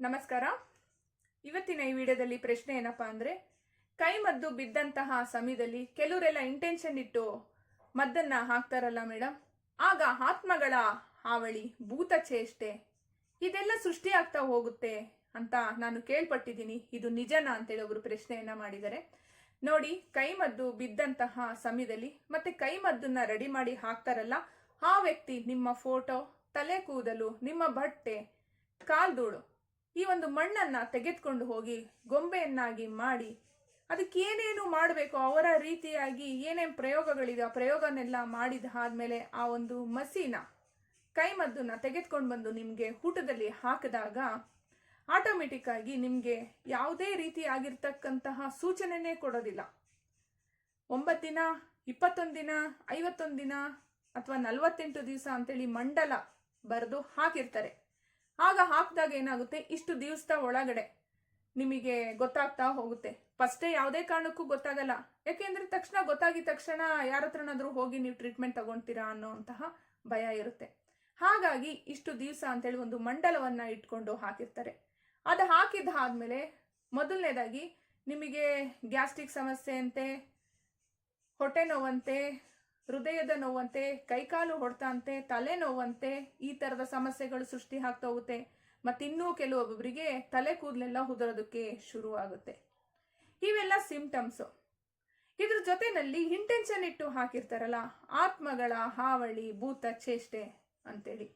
ನಮಸ್ಕಾರ. ಇವತ್ತಿನ ಈ ವಿಡಿಯೋದಲ್ಲಿ ಪ್ರಶ್ನೆ ಏನಪ್ಪಾ ಅಂದ್ರೆ, ಕೈ ಮದ್ದು ಬಿದ್ದಂತಹ ಸಮಯದಲ್ಲಿ ಕೆಲವರೆಲ್ಲ ಇಂಟೆನ್ಷನ್ ಇಟ್ಟು ಮದ್ದನ್ನ ಹಾಕ್ತಾರಲ್ಲ ಮೇಡಮ್ ಆಗ ಆತ್ಮಗಳ ಹಾವಳಿ, ಭೂತ ಚೇಷ್ಟೆ, ಇದೆಲ್ಲ ಸೃಷ್ಟಿ ಆಗ್ತಾ ಹೋಗುತ್ತೆ ಅಂತ ನಾನು ಕೇಳ್ಪಟ್ಟಿದ್ದೀನಿ. ಇದು ನಿಜನಾ ಅಂತೇಳಿ ಒಬ್ರು ಪ್ರಶ್ನೆಯನ್ನ ಮಾಡಿದ್ದಾರೆ. ನೋಡಿ, ಕೈ ಮದ್ದು ಬಿದ್ದಂತಹ ಸಮಯದಲ್ಲಿ ಮತ್ತೆ ಕೈ ಮದ್ದನ್ನ ರೆಡಿ ಮಾಡಿ ಹಾಕ್ತಾರಲ್ಲ, ಆ ವ್ಯಕ್ತಿ ನಿಮ್ಮ ಫೋಟೋ ತಲೆ ಕೂದಲು, ನಿಮ್ಮ ಬಟ್ಟೆ ಕಾಲ್ಧೂಳು ಈ ಒಂದು ಮಣ್ಣನ್ನ ತೆಗೆದುಕೊಂಡು ಹೋಗಿ ಗೊಂಬೆಯನ್ನಾಗಿ ಮಾಡಿ ಅದಕ್ಕೆ ಏನೇನು ಮಾಡಬೇಕು? ಅವರ ರೀತಿಯಾಗಿ ಏನೇನು ಪ್ರಯೋಗಗಳಿದೆ ಆ ಪ್ರಯೋಗನೆಲ್ಲ ಮಾಡಿದ ಆದ್ಮೇಲೆ ಆ ಒಂದು ಮಸೀನ ಕೈಮದ್ದನ್ನ ತೆಗೆದುಕೊಂಡು ಬಂದು ನಿಮಗೆ ಊಟದಲ್ಲಿ ಹಾಕಿದಾಗ ಆಟೋಮೆಟಿಕ್ಕಾಗಿ ನಿಮಗೆ ಯಾವುದೇ ರೀತಿಯಾಗಿರ್ತಕ್ಕಂತಹ ಸೂಚನೆನೇ ಕೊಡೋದಿಲ್ಲ. ಒಂಬತ್ತು ದಿನ, ಇಪ್ಪತ್ತೊಂದು ದಿನ, ಐವತ್ತೊಂದು ದಿನ ಅಥವಾ ನಲವತ್ತೆಂಟು ದಿವಸ ಅಂತೇಳಿ ಮಂಡಲ ಬರೆದು ಹಾಕಿರ್ತಾರೆ. ಆಗ ಹಾಕಿದಾಗ ಏನಾಗುತ್ತೆ? ಇಷ್ಟು ದಿವಸ ಒಳಗಡೆ ನಿಮಗೆ ಗೊತ್ತಾಗ್ತಾ ಹೋಗುತ್ತೆ. ಫಸ್ಟೇ ಯಾವುದೇ ಕಾರಣಕ್ಕೂ ಗೊತ್ತಾಗಲ್ಲ. ಯಾಕೆಂದ್ರೆ ತಕ್ಷಣ ಗೊತ್ತಾಗಿದ ತಕ್ಷಣ ಯಾರ ಹತ್ರನಾದರೂ ಹೋಗಿ ನೀವು ಟ್ರೀಟ್ಮೆಂಟ್ ತಗೊಳ್ತೀರಾ ಅನ್ನೋಂತಹ ಭಯ ಇರುತ್ತೆ. ಹಾಗಾಗಿ ಇಷ್ಟು ದಿವಸ ಅಂತೇಳಿ ಒಂದು ಮಂಡಲವನ್ನ ಇಟ್ಕೊಂಡು ಹಾಕಿರ್ತಾರೆ. ಅದು ಹಾಕಿದ ಆದ್ಮೇಲೆ ಮೊದಲನೇದಾಗಿ ನಿಮಗೆ ಗ್ಯಾಸ್ಟ್ರಿಕ್ ಸಮಸ್ಯೆ ಅಂತೆ ಹೊಟ್ಟೆ ನೋವಂತೆ ಹೃದಯದ ನೋವಂತೆ, ಕೈಕಾಲು ಹೊಡೆತ ಅಂತೆ ತಲೆ ನೋವಂತೆ ಈ ತರದ ಸಮಸ್ಯೆಗಳು ಸೃಷ್ಟಿ ಆಗ್ತಾ ಹೋಗುತ್ತೆ ಮತ್ತಿನ್ನೂ ಕೆಲವೊಬ್ಬರಿಗೆ ತಲೆ ಕೂದಲೆಲ್ಲ ಉದುರೋದಕ್ಕೆ ಶುರು ಆಗುತ್ತೆ ಇವೆಲ್ಲ ಸಿಂಪ್ಟಮ್ಸು ಇದ್ರ ಜೊತೆನಲ್ಲಿ ಇಂಟೆನ್ಷನ್ ಇಟ್ಟು ಹಾಕಿರ್ತಾರಲ್ಲ, ಆತ್ಮಗಳ ಹಾವಳಿ, ಭೂತ ಚೇಷ್ಟೆ ಅಂತೇಳಿ.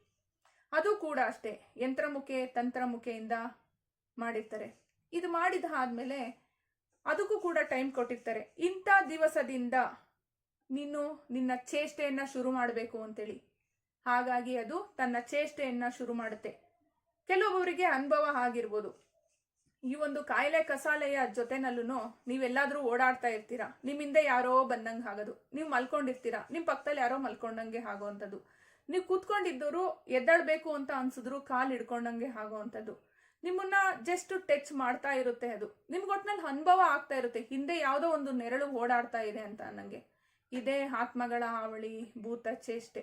ಅದು ಕೂಡ ಅಷ್ಟೇ, ಯಂತ್ರಮುಖೆ, ತಂತ್ರಮುಖೆಯಿಂದ ಮಾಡಿರ್ತಾರೆ. ಇದು ಮಾಡಿದ ಆದ್ಮೇಲೆ ಅದಕ್ಕೂ ಕೂಡ ಟೈಮ್ ಕೊಟ್ಟಿರ್ತಾರೆ. ಇಂಥ ದಿವಸದಿಂದ ನೀನು ನಿನ್ನ ಚೇಷ್ಟೆಯನ್ನು ಶುರು ಮಾಡಬೇಕು ಅಂತೇಳಿ. ಹಾಗಾಗಿ ಅದು ತನ್ನ ಚೇಷ್ಟೆಯನ್ನು ಶುರು ಮಾಡುತ್ತೆ. ಕೆಲವೊಬ್ಬರಿಗೆ ಅನುಭವ ಆಗಿರ್ಬೋದು. ಈ ಒಂದು ಕಾಯಿಲೆ ಕಸಾಲೆಯ ಜೊತೆನಲ್ಲೂ ನೀವೆಲ್ಲಾದರೂ ಓಡಾಡ್ತಾ ಇರ್ತೀರಾ? ನಿಮ್ಮಿಂದ ಯಾರೋ ಬಂದಂಗೆ ಆಗೋದು ನೀವು ಮಲ್ಕೊಂಡಿರ್ತೀರಾ? ನಿಮ್ಮ ಪಕ್ಕದಲ್ಲಿ ಯಾರೋ ಮಲ್ಕೊಂಡಂಗೆ ಆಗೋವಂಥದ್ದು ನೀವು ಕೂತ್ಕೊಂಡಿದ್ದವರು ಎದ್ದಾಳ್ಬೇಕು ಅಂತ ಅನ್ಸಿದ್ರು ಕಾಲು ಹಿಡ್ಕೊಂಡಂಗೆ ಆಗೋವಂಥದ್ದು ನಿಮ್ಮನ್ನ ಜಸ್ಟ್ ಟಚ್ ಮಾಡ್ತಾ ಇರುತ್ತೆ ಅದು. ನಿಮ್ಗೆ ಒಟ್ನಲ್ಲಿ ಅನುಭವ ಆಗ್ತಾ ಇರುತ್ತೆ. ಹಿಂದೆ ಯಾವುದೋ ಒಂದು ನೆರಳು ಓಡಾಡ್ತಾ ಇದೆ ಅಂತ ನನಗೆ ಇದೇ ಆತ್ಮಗಳ ಹಾವಳಿ ಭೂತ ಚೇಷ್ಟೆ.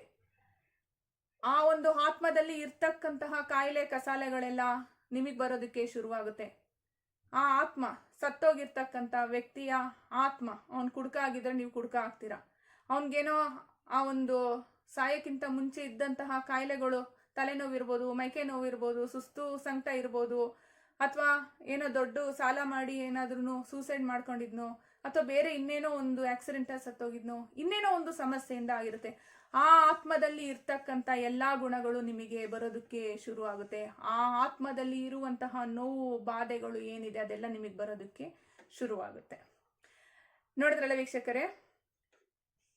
ಆ ಒಂದು ಆತ್ಮದಲ್ಲಿ ಇರ್ತಕ್ಕಂತಹ ಕಾಯಿಲೆ ಕಸಾಲೆಗಳೆಲ್ಲ ನಿಮಗೆ ಬರೋದಕ್ಕೆ ಶುರುವಾಗುತ್ತೆ. ಆ ಆತ್ಮ, ಸತ್ತೋಗಿರ್ತಕ್ಕಂಥ ವ್ಯಕ್ತಿಯ ಆತ್ಮ, ಅವ್ನು ಕುಡ್ಕ ಆಗಿದ್ರೆ ನೀವು ಕುಡ್ಕ ಆಗ್ತೀರಾ. ಅವನಿಗೇನೋ ಆ ಒಂದು ಸಾಯಕ್ಕಿಂತ ಮುಂಚೆ ಇದ್ದಂತಹ ಕಾಯಿಲೆಗಳು ತಲೆನೋವಿರ್ಬೋದು, ಮೈಕೆ ನೋವಿರ್ಬೋದು, ಸುಸ್ತು ಸಂಕಟ ಇರ್ಬೋದು, ಅಥವಾ ಏನೋ ದೊಡ್ಡ ಸಾಲ ಮಾಡಿ ಏನಾದ್ರೂ ಸೂಸೈಡ್ ಮಾಡ್ಕೊಂಡಿದ್ನೋ ಅಥವಾ ಬೇರೆ ಇನ್ನೇನೋ ಒಂದು ಆಕ್ಸಿಡೆಂಟ್ ಸತ್ತೋಗಿದ್ನೋ, ಇನ್ನೇನೋ ಒಂದು ಸಮಸ್ಯೆಯಿಂದ ಆಗಿರುತ್ತೆ. ಆ ಆತ್ಮದಲ್ಲಿ ಇರ್ತಕ್ಕಂತ ಎಲ್ಲಾ ಗುಣಗಳು ನಿಮಗೆ ಬರೋದಕ್ಕೆ ಶುರು ಆಗುತ್ತೆ. ಆ ಆತ್ಮದಲ್ಲಿ ಇರುವಂತಹ ನೋವು, ಬಾಧೆಗಳು ಏನಿದೆ ಅದೆಲ್ಲ ನಿಮಗೆ ಬರೋದಕ್ಕೆ ಶುರುವಾಗುತ್ತೆ ನೋಡಿದ್ರಲ್ಲ ವೀಕ್ಷಕರೇ?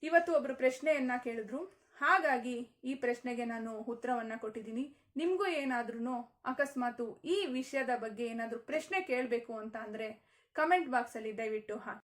ಇವತ್ತು ಒಬ್ರು ಪ್ರಶ್ನೆಯನ್ನ ಕೇಳಿದ್ರು. ಹಾಗಾಗಿ ಈ ಪ್ರಶ್ನೆಗೆ ನಾನು ಉತ್ತರವನ್ನ ಕೊಟ್ಟಿದ್ದೀನಿ. ನಿಮಗೂ ಏನಾದ್ರೂ ಅಕಸ್ಮಾತು ಈ ವಿಷಯದ ಬಗ್ಗೆ ಏನಾದರೂ ಪ್ರಶ್ನೆ ಕೇಳಬೇಕು ಅಂತ ಅಂದರೆ ಕಮೆಂಟ್ ಬಾಕ್ಸ್ ಅಲ್ಲಿ ದಯವಿಟ್ಟು ಹಾಕಿ.